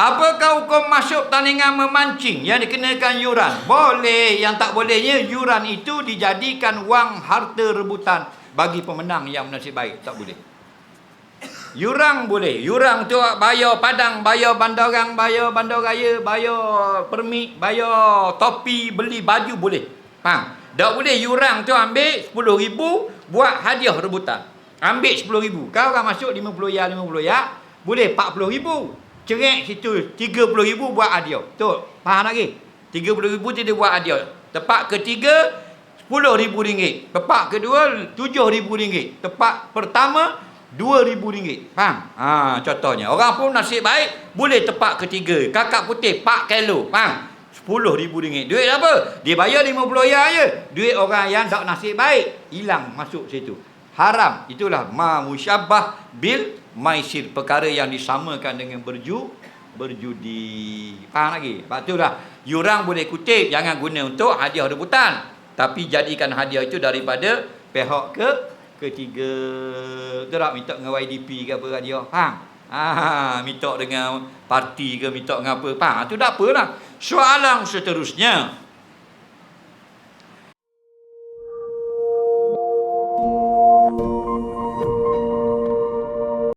Apakah hukum masuk tandingan memancing yang dikenakan yuran? Boleh. Yang tak bolehnya yuran itu dijadikan wang harta rebutan bagi pemenang yang nasib baik. Tak boleh. Yurang boleh. Yurang tu bayar padang, bayar bandarang, bayar bandar raya, bayar permit, bayar topi, beli baju boleh. Faham? Tak boleh yurang tu ambil RM10,000 buat hadiah rebutan. Ambil RM10,000. Kau orang masuk RM50 ya, RM50 ya. Boleh RM40,000. Cerek situ RM30,000 buat hadiah. Tu, faham lagi? RM30,000 tidak buat hadiah. Tempat ketiga RM10,000. Tempat kedua RM7,000. Tempat pertama RM2,000. Faham? Ha, contohnya. Orang pun nasib baik, boleh tepak ketiga. Kakak putih, Pak Kelo. Faham? RM10,000. Duit apa? Dia bayar RM50 ya je. Duit orang yang tak nasib baik. Hilang masuk situ. Haram. Itulah ma musyabah bil maisir. Perkara yang disamakan dengan berju berjudi. Faham lagi? Sebab itulah yurang boleh kutip. Jangan guna untuk hadiah rebutan. Tapi jadikan hadiah itu daripada pihak ke ketiga. Betul tak? Minta dengan YDP ke apa hadiah. Faham? Ah, minta dengan parti ke minta dengan apa. Faham? Itu tak apalah. Soalan seterusnya.